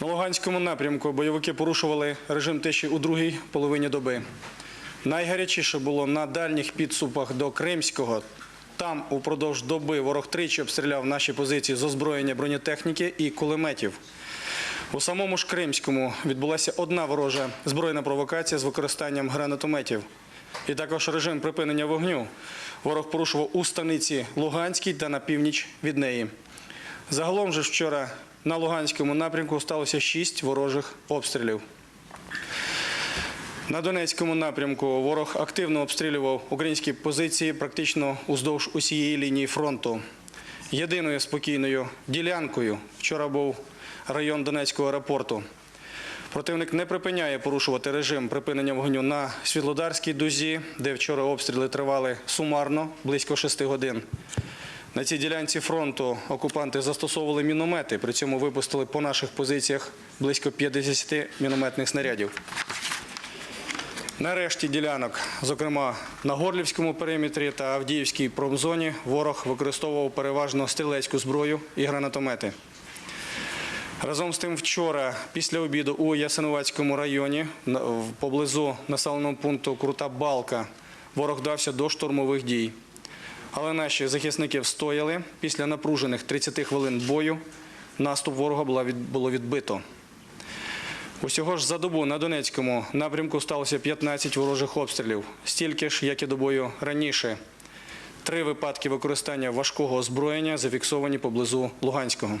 На Луганському напрямку бойовики порушували режим тиші у другій половині доби. Найгарячіше було на дальніх підступах до Кримського. Там упродовж доби ворог тричі обстріляв наші позиції з озброєння бронетехніки і кулеметів. У самому ж Кримському відбулася одна ворожа збройна провокація з використанням гранатометів. І також режим припинення вогню. Ворог порушував у станиці Луганській та на північ від неї. Загалом же вчора на Луганському напрямку сталося шість ворожих обстрілів. На Донецькому напрямку ворог активно обстрілював українські позиції практично уздовж усієї лінії фронту. Єдиною спокійною ділянкою вчора був район Донецького аеропорту. Противник не припиняє порушувати режим припинення вогню на Світлодарській дузі, де вчора обстріли тривали сумарно близько 6 годин. На цій ділянці фронту окупанти застосовували міномети, при цьому випустили по наших позиціях близько 50 мінометних снарядів. На решті ділянок, зокрема на Горлівському периметрі та Авдіївській промзоні, ворог використовував переважно стрілецьку зброю і гранатомети. Разом з тим, вчора, після обіду у Ясиновацькому районі, поблизу населеного пункту Крута Балка, ворог дався до штурмових дій. Але наші захисники встояли. Після напружених 30 хвилин бою наступ ворога було відбито. Усього ж за добу на Донецькому напрямку сталося 15 ворожих обстрілів, стільки ж, як і добою раніше. Три випадки використання важкого озброєння зафіксовані поблизу Луганського.